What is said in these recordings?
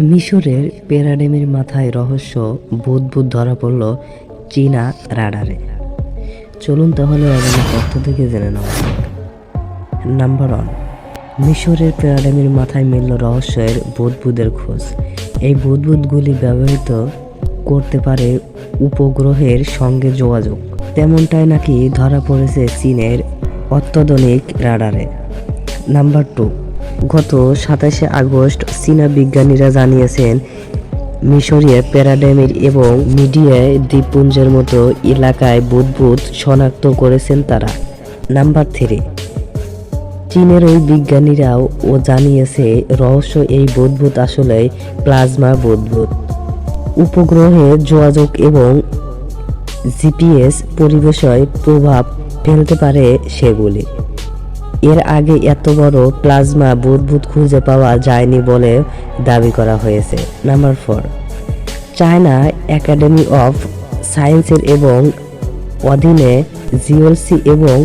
মিশরের প্যারাডেমের মাথায় রহস্য বুদবুদ ধরা পড়ল চীনা রাডারে। চলুন তাহলে অজানা তথ্য থেকে জেনে নেওয়া নাম্বার ওয়ান মিশরের প্যারাডামের মাথায় মিলল রহস্যের বুদবুদের খোঁজ। এই বুদবুদগুলি ব্যবহৃত করতে পারে উপগ্রহের সঙ্গে যোগাযোগ। তেমনটাই নাকি ধরা পড়েছে চীনের অত্যাধুনিক রাডারে। নাম্বার টু গত সাতাশে আগস্ট চীনা বিজ্ঞানীরা জানিয়েছেন, মিশরীয় প্যারাডেমির এবং মিডিয়ায় দ্বীপপুঞ্জের মতো এলাকায় বুদবুদ শনাক্ত করেছেন তারা। Number three. চীনের ওই বিজ্ঞানীরাও ও জানিয়েছে, রহস্য এই বুদবুদ আসলে প্লাজমা বুদবুদ। উপগ্রহে যোগাযোগ এবং জিপিএস পরিবেশয় প্রভাব ফেলতে পারে সেগুলি। এর আগে এত বড় প্লাজমা বুদবুদ খুঁজে পাওয়া যায়নি বলে দাবি করা হয়েছে। Number four China academy of সায়েন্সের এবং অধীনে জিওলসি এবং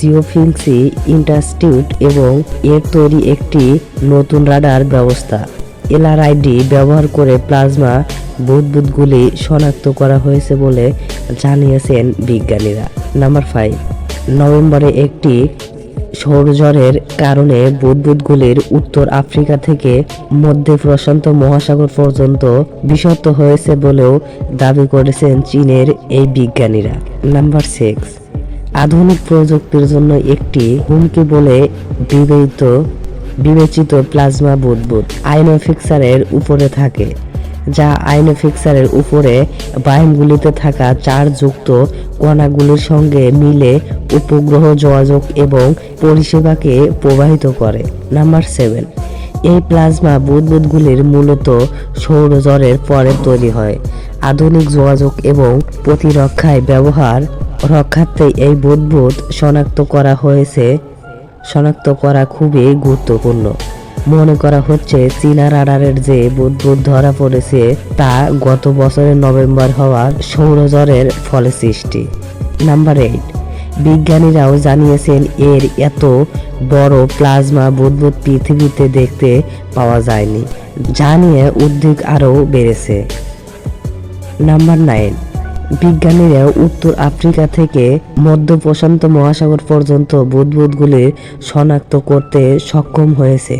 জিওফিংসি ইনস্টিটিউট এবং এর তৈরি একটি নতুন রাডার ব্যবস্থা। এলআরআইডি ব্যবহার করে প্লাজমা বুদবুদগুলি শনাক্ত করা হয়েছে বলে জানিয়েছেন বিজ্ঞানীরা। নাম্বার ফাইভ নভেম্বরে একটি সৌরঝড়ের কারণে বুদবুদগুলির উত্তর আফ্রিকা থেকে মধ্য প্রশান্ত মহাসাগর পর্যন্ত বিশত্ত হয়েছে বলেও দাবি করেছেন চীনের এই বিজ্ঞানীরা। নাম্বার সিক্স আধুনিক প্রযুক্তির জন্য একটি হুমকি বলে বিবেচিত বিবেচিত প্লাজমা বুদবুদ আইনোফিক্সারের উপরে থাকে। যা আইনোফিক্সারের উপরে বাহিনগুলিতে থাকা চার্জযুক্ত কণাগুলির সঙ্গে মিলে উপগ্রহ যোগাযোগ এবং পরিষেবাকে প্রবাহিত করে। নাম্বার সেভেন, এই প্লাজমা বুদবুদগুলির মূলত সৌরজরের পরে তৈরি হয়। আধুনিক যোগাযোগ এবং প্রতিরক্ষায় ব্যবহার রক্ষার্থে এই বুদবুদ শনাক্ত করা হয়েছে, শনাক্ত করা খুবই গুরুত্বপূর্ণ। মনে করা হচ্ছে, চীনা রাডারের যে বুদবুদ ধরা পড়েছে, তা গত বছরের নভেম্বর হওয়া সৌরজরের ফলে সৃষ্টি। নাম্বার এইট, বিজ্ঞানীরাও জানিয়েছেন, এর এত বড় প্লাজমা বুদবুদ পৃথিবীতে দেখতে পাওয়া যায়নি, যা নিয়ে উদ্বেগ আরও বেড়েছে। নাম্বার নাইন, বিজ্ঞানীরা উত্তর আফ্রিকা থেকে মধ্য প্রশান্ত মহাসাগর পর্যন্ত বুদবুদগুলি শনাক্ত করতে সক্ষম হয়েছে।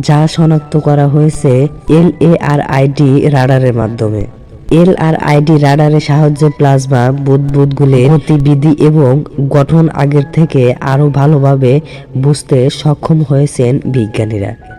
যা শনাক্ত করা হয়েছে এল এ আর আইডি রাডারের মাধ্যমে। এল আর আইডি রাডারের সাহায্যে প্লাজমা বুদবুদগুলির গতিবিধি এবং গঠন আগের থেকে আরও ভালোভাবে বুঝতে সক্ষম হয়েছেন বিজ্ঞানীরা।